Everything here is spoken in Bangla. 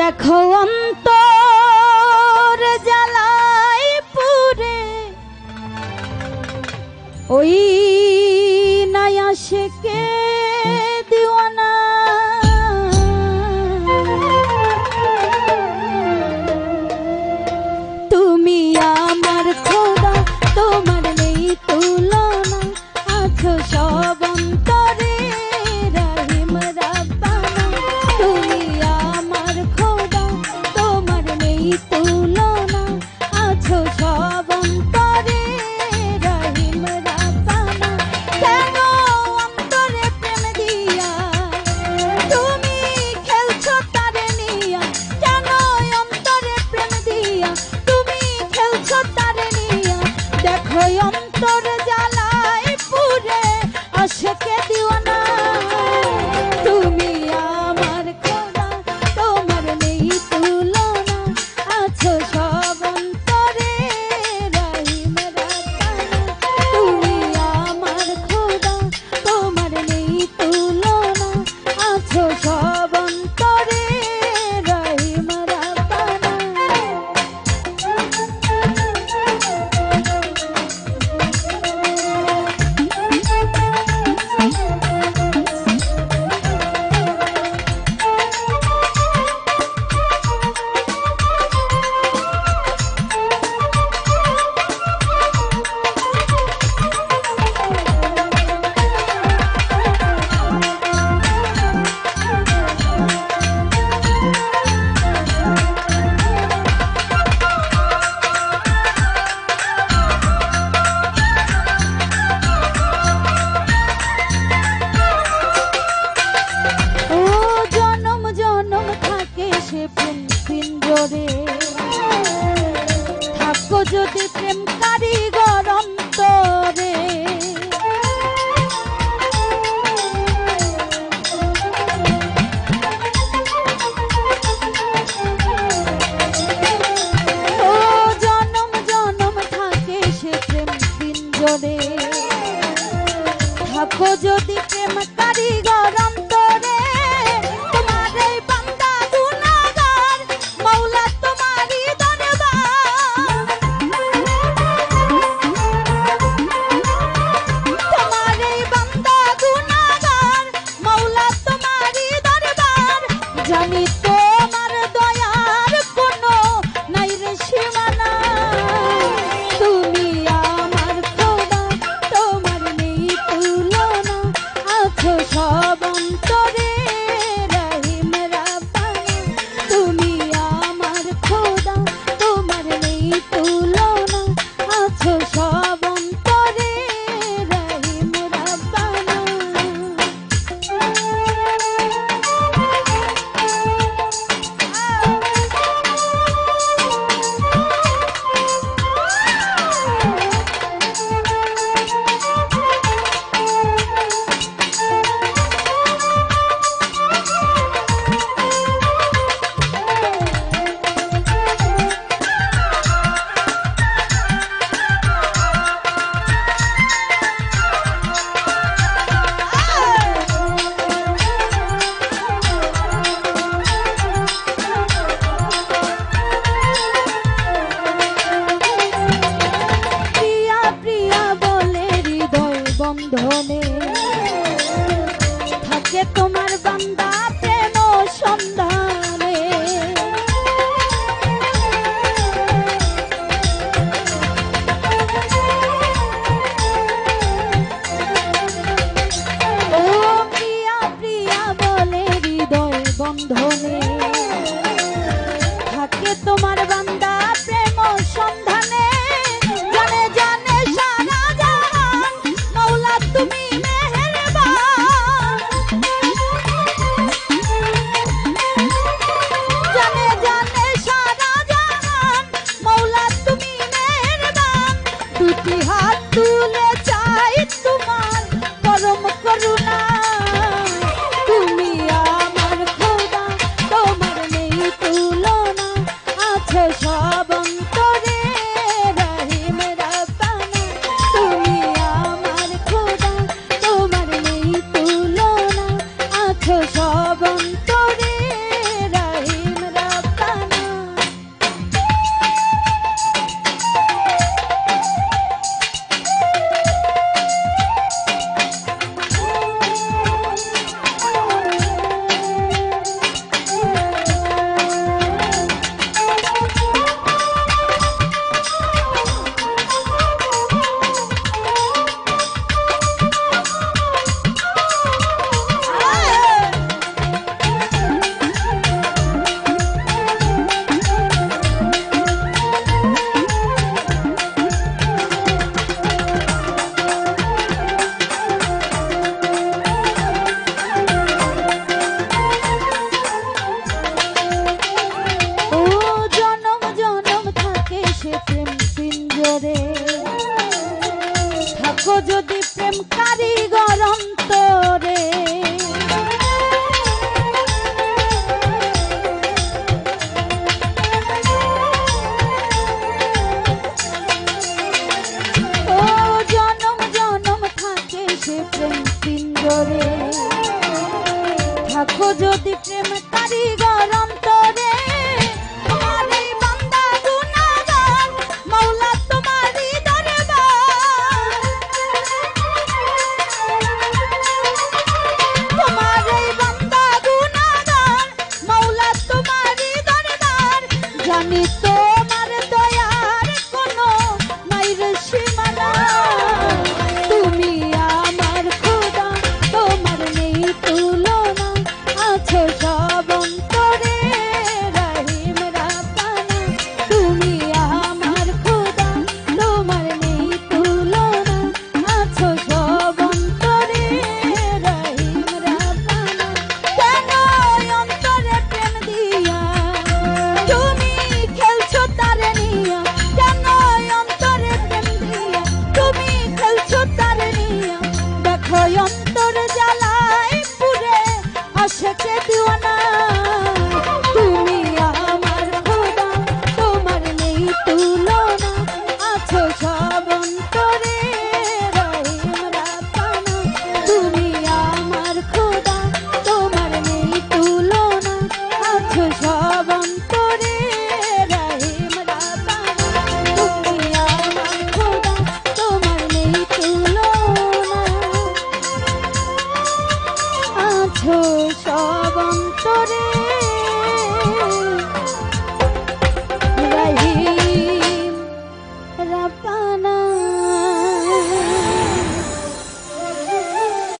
দেখো অন্ত জ্বালায় পুরে। ওই জোরে থাকো যদি প্রেম সন্ধ্যা প্রেম সন্ধানে। ও প্রিয়া প্রিয়া বলে হৃদয় বন্ধনে। Ooh. প্রেম পিঞ্জরে থাকো যদি প্রেম কারিগর অন্তরে। যদি প্রেম সব অন্তরে?